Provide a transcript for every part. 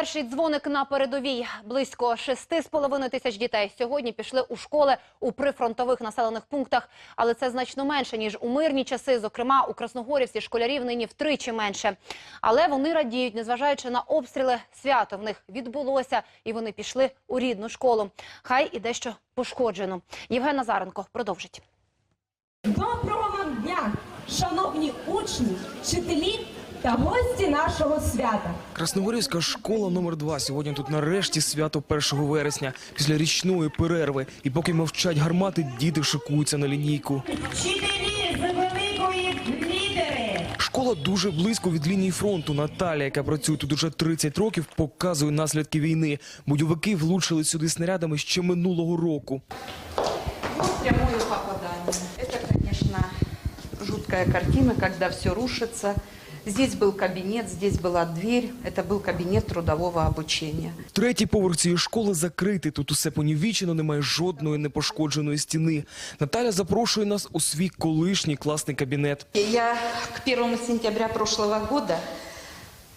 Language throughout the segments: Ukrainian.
Перший дзвоник на передовій. Близько шести з половиною тисяч дітей сьогодні пішли у школи у прифронтових населених пунктах. Але це значно менше, ніж у мирні часи. Зокрема, у Красногорівці школярів нині втричі менше. Але вони радіють, незважаючи на обстріли, свято в них відбулося, і вони пішли у рідну школу. Хай і дещо пошкоджено. Євген Назаренко продовжить. Доброго вам дня, шановні учні, вчителі та гості нашого свята. Красногорівська школа номер 2 Сьогодні тут нарешті свято 1 вересня. Після річної перерви. І поки мовчать гармати, діти шикуються на лінійку. Вчителі з великої лідери. Школа дуже близько від лінії фронту. Наталя, яка працює тут уже 30 років, показує наслідки війни. Бойовики влучили сюди снарядами ще минулого року. прямое попадание. Это, конечно, жуткая картина, когда все рушится. Здесь был кабинет, здесь была дверь. Это был кабинет трудового обучения. Третій поверх цієї школи закритий. Тут усе понівічено, немає жодної непошкодженої стіни. Наталя запрошує нас у свій колишній класний кабінет. Я к 1 сентября прошлого года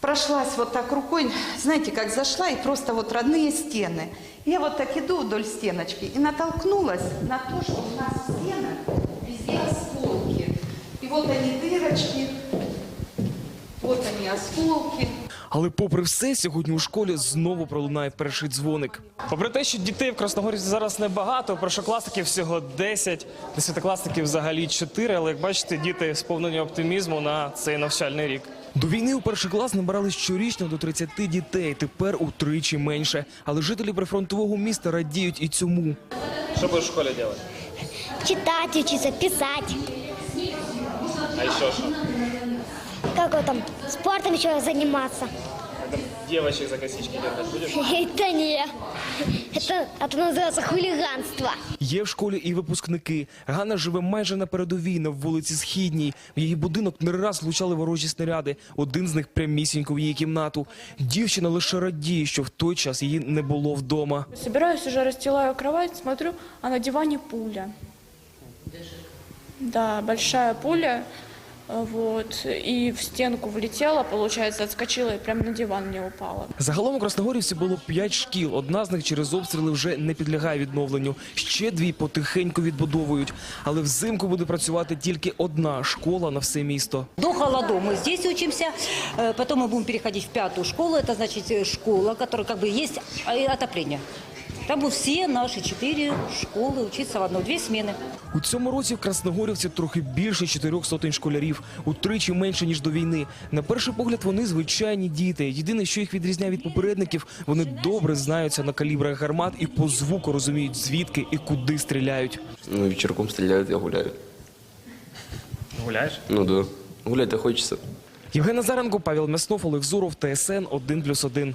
прошлась вот так рукой, знаете, как зашла, и просто вот родные стены. Я вот так иду вдоль стеночки и натолкнулась на то, что у нас в стенах везде осколки. И вот они дырочки, вот они осколки. Але попри все, сьогодні у школі знову пролунає перший дзвоник. Попри те, що дітей в Красногорівці зараз небагато, першокласників всього 10, десятикласників взагалі 4, але як бачите, діти сповнені оптимізму на цей навчальний рік. До війни у перший клас набирали щорічно до 30 дітей, тепер утричі менше. Але жителі прифронтового міста радіють і цьому. Що будеш в школі робити? читать учиться, писать. А ще що? Как его там, спортом еще заниматься. Дівчаток за косички дергати будеш? Это не. Это, это называется хулиганство. Є в школі і випускники. Ганна живе майже на передовій на вулиці Східній. В її будинок не раз влучали ворожі снаряди. Один з них прямісінько в її кімнату. Дівчина лише радіє, що в той час її не було вдома. Собираюсь уже, расстилаю кровать, смотрю, а на диване пуля. Да, большая пуля, э, вот, и в стенку влетела, получается, отскочила и прямо на диван мне упала. Загалом у Красногорівці було п'ять шкіл. Одна з них через обстріли вже не підлягає відновленню. Ще дві потихеньку відбудовують. Але взимку буде працювати тільки одна школа на все місто. До холодов мы здесь учимся, э, потом мы будем переходить в пятую школу, это значит э, школа, которая как бы есть э, отопление. Там будут все наши четыре школы учиться в одной, две смены. У цьому році в Красногорівці трохи більше чотирьох сотень школярів, утричі менше ніж до війни. На перший погляд вони звичайні діти. Єдине, що їх відрізняє від попередників, вони добре знаються на калібрах гармат і по звуку розуміють звідки і куди стріляють. Ну, вечерком стреляют, я гуляю. Гуляєш? Ну да. Гулять-то хочется. Євген Назаренко, Павел Мяснов, Олег Зуров, ТСН 1+,1.